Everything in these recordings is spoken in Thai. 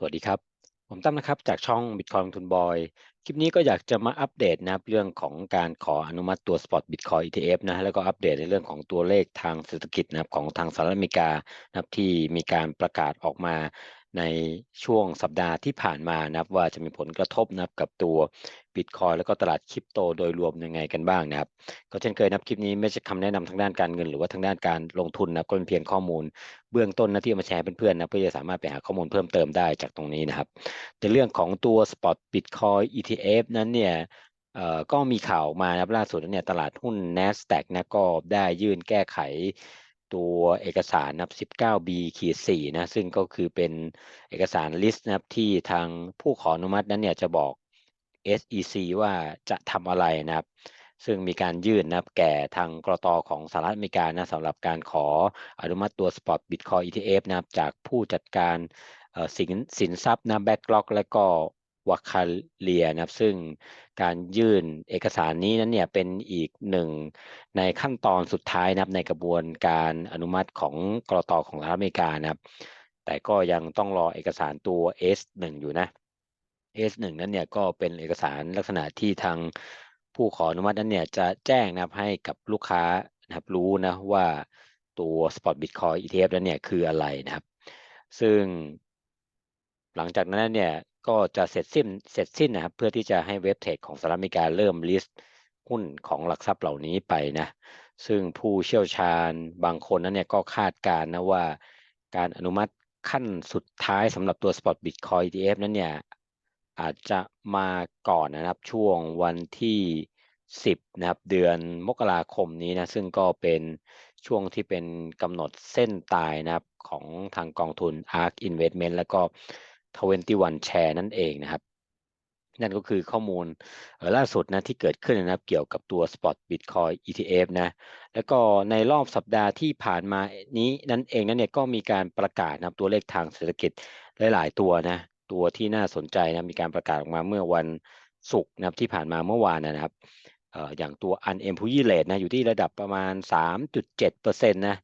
สวัสดีครับ ผมตั้มนะครับ จากช่อง Bitcoin ลงทุนบอย คลิปนี้ก็อยากจะมาอัปเดตนะครับ เรื่องของการขออนุมัติตัว Spot Bitcoin ETF นะ แล้วก็อัปเดตในเรื่องของตัวเลขทางเศรษฐกิจนะครับของทางสหรัฐอเมริกานะครับที่มีการประกาศออกมา ในช่วงสัปดาห์ที่ผ่านมานะครับ ว่าจะมีผลกระทบนะครับกับตัว Bitcoin แล้วก็ตลาดคริปโตโดยรวมยังไงกันบ้างนะครับ ก็เช่นเคยนะครับคลิปนี้ไม่ใช่คำแนะนำทางด้านการเงิน หรือว่าทางด้านการลงทุนนะครับก็เป็นเพียงข้อมูลเบื้องต้นนะที่มาแชร์เพื่อนๆนะเพื่อจะสามารถไปหาข้อมูลเพิ่มเติมได้จากตรงนี้นะครับ ในเรื่องของตัว Spot Bitcoin ETF นั้นเนี่ยเอ่อก็มีข่าวมานะครับล่าสุดเนี่ยตลาดหุ้น NASDAQ นะก็ได้ยื่นแก้ไข ตัวเอกสารนะครับ 19B ขีด4นะ ซึ่งก็คือเป็นเอกสารลิสต์นะครับที่ทางผู้ขออนุมัตินั้นเนี่ยจะบอก SEC ว่าจะทำอะไรนะครับ ซึ่งมีการยื่นนะครับแก่ทางกรตของสหรัฐอเมริกานะสำหรับการขออนุมัติตัว Spot Bitcoin ETF นะครับจากผู้จัดการสินสินทรัพย์นะ Backlog และก็ วคาเลียนะครับ ซึ่งการยื่นเอกสารนี้นั้นเนี่ยเป็นอีกหนึ่งในขั้นตอนสุดท้ายนะครับในกระบวนการอนุมัติของกรตของสหรัฐอเมริกานะครับ แต่ก็ยังต้องรอเอกสารตัว S1 อยู่นะ S1 นั้นเนี่ยก็เป็นเอกสารลักษณะที่ทางผู้ขออนุมัตินั้นเนี่ยจะแจ้งนะครับให้กับลูกค้านะครับรู้นะว่าตัว Spot Bitcoin ETF นั้นเนี่ยคืออะไรนะครับ ซึ่งหลังจากนั้นเนี่ย ก็จะเสร็จสิ้นเสร็จสิ้นนะครับ เพื่อที่จะให้เว็บเทรดของสหรัฐอเมริกาเริ่มลิสต์หุ้นของหลักทรัพย์เหล่านี้ไปนะ ซึ่งผู้เชี่ยวชาญบางคนนั้นเนี่ยก็คาดการณ์นะว่า การอนุมัติขั้นสุดท้ายสำหรับตัว Spot Bitcoin ETF นั้นเนี่ยอาจจะมาก่อนนะครับช่วงวันที่ 10 นะครับ เดือนมกราคมนี้นะ ซึ่งก็เป็นช่วงที่เป็นกำหนดเส้นตายนะครับของทางกองทุน ARK Investment แล้วก็ 21 Share นั่นเองนะครับ นั่นก็คือข้อมูลล่าสุดนะที่เกิดขึ้นนะครับเกี่ยวกับตัว Spot Bitcoin ETF นะแล้วก็ในรอบสัปดาห์ที่ผ่านมานี้นั่นเองนั้นเนี่ยก็มีการประกาศนะครับตัวเลขทางเศรษฐกิจหลาย ๆ ตัวนะตัวที่น่าสนใจนะมีการประกาศออกมาเมื่อวันศุกร์นะครับที่ผ่านมาเมื่อวานนะครับอย่างตัว unemployment rate นะอยู่ที่ระดับประมาณ 3.7%นะ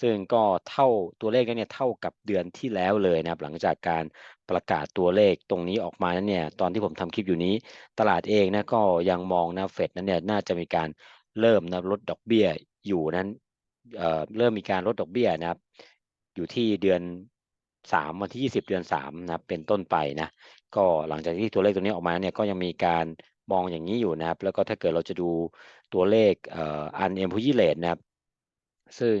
ซึ่งก็เท่าตัวเลขนั้นเนี่ยเท่ากับเดือนที่แล้วเลยนะครับหลังจากการ ประกาศตัวเลขตรงนี้ออกมานั้นเนี่ยตอนที่ผมทำคลิปอยู่นี้ ตลาดเองนะก็ยังมองนะเฟดนั้นเนี่ยน่าจะมีการเริ่มนะลดดอกเบี้ยอยู่นั้นเเริ่มมีการลดดอกเบี้ยนะครับ อยู่ที่เดือนสามวันที่ยี่สิบเดือนสามนะครับเป็นต้นไปนะก็หลังจากที่ตัวเลขตัวนี้ออกมาเนี่ยก็ยังมีการมองอย่างนี้อยู่นะครับ แล้วก็ถ้าเกิดเราจะดูตัวเลขอ่อ unemployment rate นะครับ ซึ่ง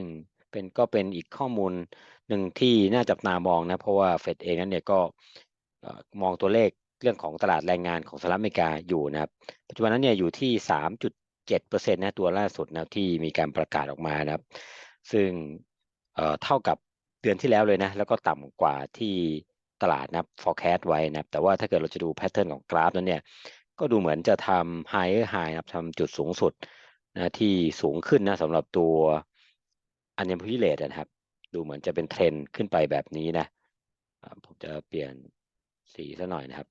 เป็นก็เป็นอีกข้อมูล หนึ่งที่น่าจับตามองนะ เพราะว่าเฟดเองนั้นเนี่ยก็มองตัวเลขเรื่องของตลาดแรงงานของสหรัฐอเมริกาอยู่นะครับ ปัจจุบันนั้นเนี่ยอยู่ที่สามจุดเจ็ดเปอร์เซ็นต์นะตัวล่าสุดนะที่มีการประกาศออกมานะครับ ซึ่งเท่ากับเดือนที่แล้วเลยนะ แล้วก็ต่ำกว่าที่ตลาดนะ forecast ไว้นะ แต่ว่าถ้าเกิดเราจะดูแพทเทิร์นของกราฟนั้นเนี่ย ก็ดูเหมือนจะทำ higher high นะทำจุดสูงสุดนะที่สูงขึ้นนะสำหรับตัว unemployment rate นะครับ ดูเหมือนจะเป็นเทรนขึ้นไปแบบนี้นะผมจะเปลี่ยนสีซะหน่อยนะครับ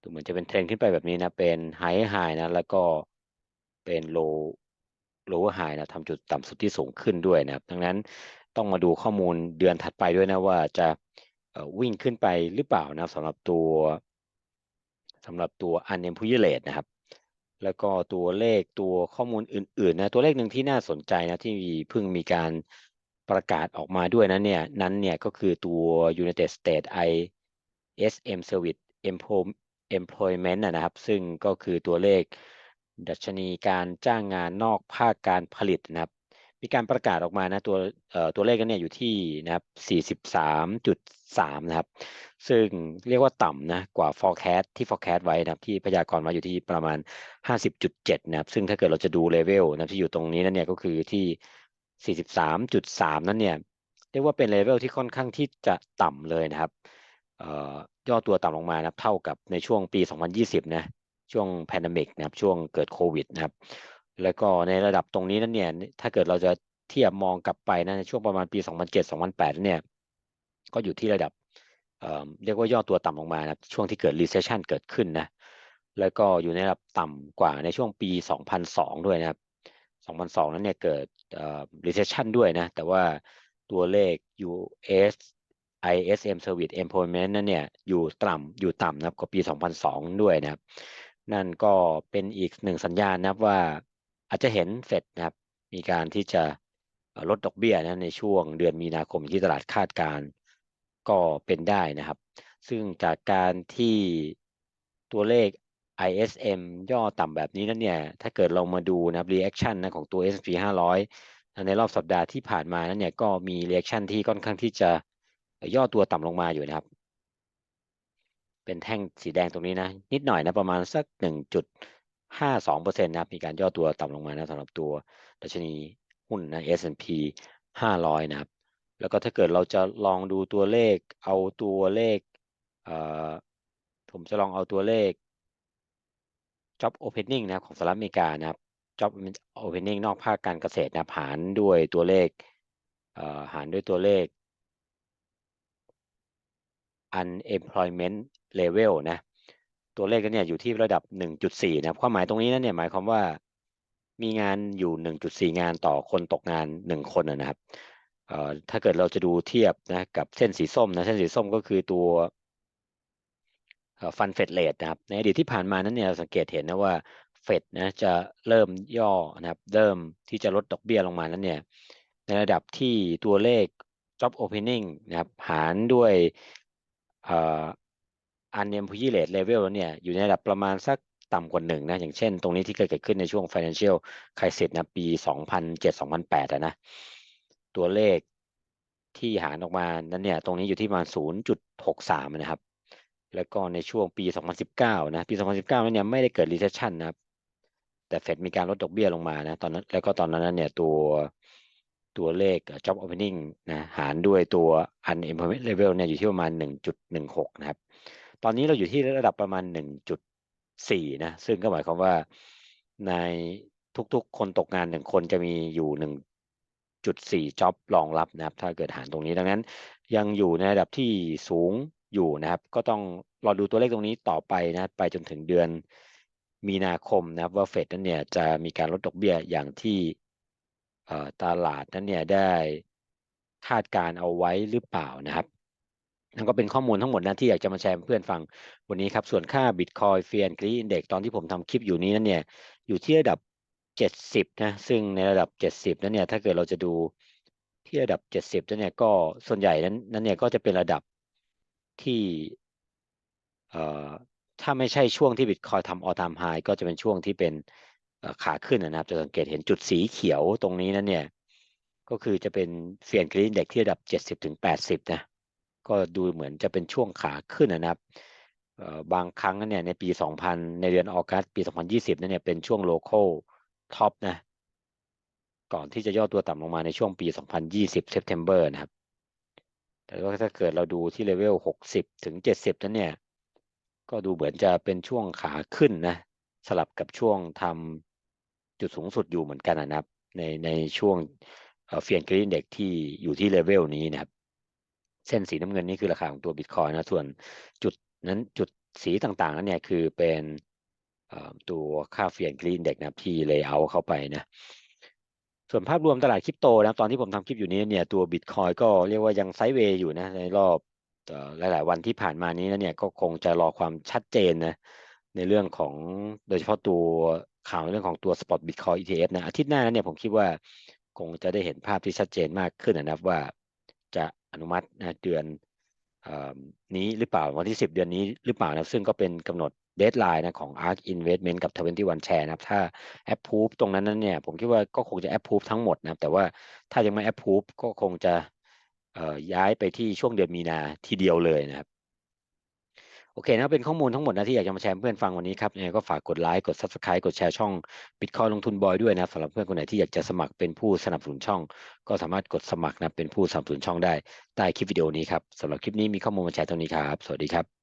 ดูเหมือนจะเป็นเทรนขึ้นไปแบบนี้นะเป็น high high นะแล้วก็เป็น low lower high นะทำจุดต่ำสุดที่สูงขึ้นด้วยนะครับ ดังนั้นต้องมาดูข้อมูลเดือนถัดไปด้วยนะว่าจะวิ่งขึ้นไปหรือเปล่านะสำหรับตัวสำหรับตัว unemployment rate นะครับ แล้วก็ตัวเลขตัวข้อมูลอื่นๆนะตัวเลขหนึ่งที่น่าสนใจนะที่เพิ่งมีการ ประกาศออกมาด้วยนะเนี่ยนั้นเนี่ยก็คือตัว United States ISM Service Employment นะครับ ซึ่งก็คือตัวเลขดัชนีการจ้างงานนอกภาคการผลิตนะครับ มีการประกาศออกมานะตัวตัวเลขกันเนี่ยอยู่ที่นะครับ 43.3 นะครับ ซึ่งเรียกว่าต่ำนะกว่า forecast ที่ forecast ไว้นะครับที่พยากรณ์มาอยู่ที่ประมาณ 50.7 นะครับ ซึ่งถ้าเกิดเราจะดูเลเวลนะที่อยู่ตรงนี้นั่นเนี่ยก็คือที่ 43.3 นั่นเนี่ยเรียกว่าเป็นเลเวลที่ค่อนข้างที่จะต่ำเลยนะครับย่อตัวต่ำลงมานะครับเท่ากับในช่วงปี 2020 นะช่วงแพนดมิกนะครับช่วงเกิดโควิดนะครับแล้วก็ในระดับตรงนี้นั้นเนี่ยถ้าเกิดเราจะเทียบมองกลับไปนะในช่วงประมาณปี 2007-2008 เนี่ยก็อยู่ที่ระดับเเรียกว่าย่อตัวต่ำลงมานะช่วงที่เกิด recession เกิดขึ้นนะแล้วก็อยู่ในระดับต่ำกว่าในช่วงปี 2002 ด้วยนะครับ 2002 นั้นเนี่ยเกิด recession ด้วยนะ แต่ว่าตัวเลข US ISM Service Employment นั่นเนี่ยอยู่ต่ำอยู่ต่ำนะครับกว่าปี 2002 ด้วยนะครับ นั่นก็เป็นอีกหนึ่งสัญญาณนะครับว่าอาจจะเห็นเฟดนะครับ มีการที่จะลดดอกเบี้ยนะในช่วงเดือนมีนาคมที่ตลาดคาดการก็เป็นได้นะครับ ซึ่งจากการที่ตัวเลข ISM ย่อต่ำแบบนี้นั้นเนี่ย ถ้าเกิดเรามาดูนะครับ reaction นะของตัว S&P 500 ในรอบสัปดาห์ที่ผ่านมานั้นเนี่ยก็มี reaction ที่ค่อนข้างที่จะย่อตัวต่ำลงมาอยู่นะครับ เป็นแท่งสีแดงตรงนี้นะ นิดหน่อยนะประมาณสัก 1.52%นะครับ มีการย่อตัวต่ำลงมานะสำหรับตัวดัชนีหุ้นนะ S&P 500 นะครับ แล้วก็ถ้าเกิดเราจะลองดูตัวเลขเอาตัวเลขเออผมจะลองเอาตัวเลข job opening นะครับของสหรัฐอเมริกานะครับ job opening นอกภาคการเกษตรนะหารด้วยตัวเลขเอ่อหารด้วยตัวเลข unemployment level นะ ตัวเลขกันเนี่ยอยู่ที่ระดับ 1.4 นะครับความหมายตรงนี้นั่นเนี่ยหมายความว่ามีงานอยู่ 1.4 งานต่อคนตกงาน 1 คนนะครับเอ่อถ้าเกิดเราจะดูเทียบนะกับเส้นสีส้มนะเส้นสีส้มก็คือตัว ฟันเฟดเลทนะครับในอดีตที่ผ่านมานั้นเนี่ยเราสังเกตเห็นนะว่าเฟดนะจะเริ่มย่อนะครับเริ่มที่จะลดดอกเบี้ยลงมานั้นเนี่ยในระดับที่ตัวเลข job opening นะครับหารด้วยอ่อ unemployment rate level เนี่ยอยู่ในระดับประมาณสักต่ำกว่าหนึ่งนะอย่างเช่นตรงนี้ที่เคยเกิดขึ้นในช่วง financial crisis นะปี 2007-2008นะตัวเลขที่หารออกมานั้นเนี่ยตรงนี้อยู่ที่ประมาณ 0.63 นะครับ แล้วก็ในช่วงปี 2019 นะ ปี 2019 นั้นเนี่ยไม่ได้เกิด recession นะครับ แต่เฟดมีการลดดอกเบี้ยลงมานะ ตอนนั้น แล้วก็ตอนนั้นเนี่ยตัวตัวเลข job opening นะหารด้วยตัว unemployment level เนี่ยอยู่ที่ประมาณ 1.16 นะครับ ตอนนี้เราอยู่ที่ระดับประมาณ 1.4 นะ ซึ่งก็หมายความว่าในทุกๆ คนตกงานหนึ่งคนจะมีอยู่1.4 job รองรับนะครับ ถ้าเกิดหารตรงนี้ดังนั้น ยังอยู่ในระดับที่สูง อยู่นะครับ ก็ต้องรอดูตัวเลขตรงนี้ต่อไปนะไปจนถึงเดือนมีนาคมนะครับว่าเฟดนั้นเนี่ยจะมีการลดดอกเบี้ยอย่างที่ตลาดนั้นเนี่ยได้คาดการเอาไว้หรือเปล่านะครับนั่นก็เป็นข้อมูลทั้งหมดนะที่อยากจะมาแชร์เพื่อนฟังวันนี้ครับส่วนค่า Bitcoin f e a r กรีอินเด็กตอนที่ผมทำคลิปอยู่นี้นั้นเนี่ยอยู่ที่ระดับ 70 นะ ซึ่งในระดับ 70 นั้นเนี่ยถ้าเกิดเราจะดูที่ระดับ 70 นั้นเนี่ยก็ส่วนใหญ่นั้นนั้นเนี่ยก็จะเป็นระดับ ที่เอ่อถ้าไม่ใช่ช่วงที่ Bitcoin ทำ all time high ก็จะเป็นช่วงที่เป็นขาขึ้นนะครับ จะสังเกตเห็นจุดสีเขียวตรงนี้นั้นเนี่ย ก็คือจะเป็นเฟียนกรีนเด็กที่ระดับ 70ถึง80นะ ก็ดูเหมือนจะเป็นช่วงขาขึ้นนะครับบางครั้งเนี่ยในปี 2000 ในเดือนออกัสปี 2020นั่นเนี่ยเป็นช่วงโลเคอลท็อปนะ ก่อนที่จะย่อตัวต่ำลงมาในช่วงปี 2020 September นะครับ แต่ว่าถ้าเกิดเราดูที่เลเวล60ถึง70นั้นเนี่ย ก็ดูเหมือนจะเป็นช่วงขาขึ้นนะ สลับกับช่วงทำจุดสูงสุดอยู่เหมือนกันนะครับ ในในช่วงเฟียนกรีนเด็กที่อยู่ที่เลเวลนี้นะครับ เส้นสีน้ำเงินนี่คือราคาของตัวบิตคอยนะ ส่วนจุดนั้นจุดสีต่างๆนั้นเนี่ยคือเป็นตัวค่าเฟียนกรีนเด็กนะครับที่เลเยอร์เข้าไปนะ ส่วนภาพรวมตลาดคริปโตนะตอนที่ผมทำคลิปอยู่นี้เนี่ยตัวบิตคอยก็เรียกว่ายังไซด์เวย์อยู่นะในรอบหลาย ๆ วันที่ผ่านมานี้นะเนี่ยก็คงจะรอความชัดเจนนะในเรื่องของโดยเฉพาะตัวข่าวในเรื่องของตัว Spot Bitcoin ETF นะอาทิตย์หน้านั้นเนี่ยผมคิดว่าคงจะได้เห็นภาพที่ชัดเจนมากขึ้นนะครับว่าจะอนุมัตินะเดือนนี้หรือเปล่าวันที่ 10 เดือนนี้หรือเปล่านะซึ่งก็เป็นกำหนด เดทไลน์นะของ ARK Investment กับ 21 Share นะครับ ถ้า approve ตรงนั้นนั้นเนี่ย ผมคิดว่าก็คงจะ approve ทั้งหมดนะแต่ว่าถ้ายังไม่ approve ก็คงจะย้ายไปที่ช่วงเดือนมีนาทีเดียวเลยนะครับโอเคนะเป็นข้อมูลทั้งหมดนะที่อยากจะมาแชร์เพื่อนฟังวันนี้ครับยังไงก็ฝากกดไลค์กด Subscribe กดแชร์ช่อง Bitcoin ลงทุนบอยด้วยนะสำหรับเพื่อนคนไหนที่อยากจะสมัครเป็นผู้สนับสนุนช่อง ก็สามารถกดสมัครนะเป็นผู้สนับสนุนช่องได้ใต้คลิปวิดีโอนี้ครับสำหรับคลิปนี้มีข้อมูลมาแชร์ตรงนี้ครับ สวัสดีครับ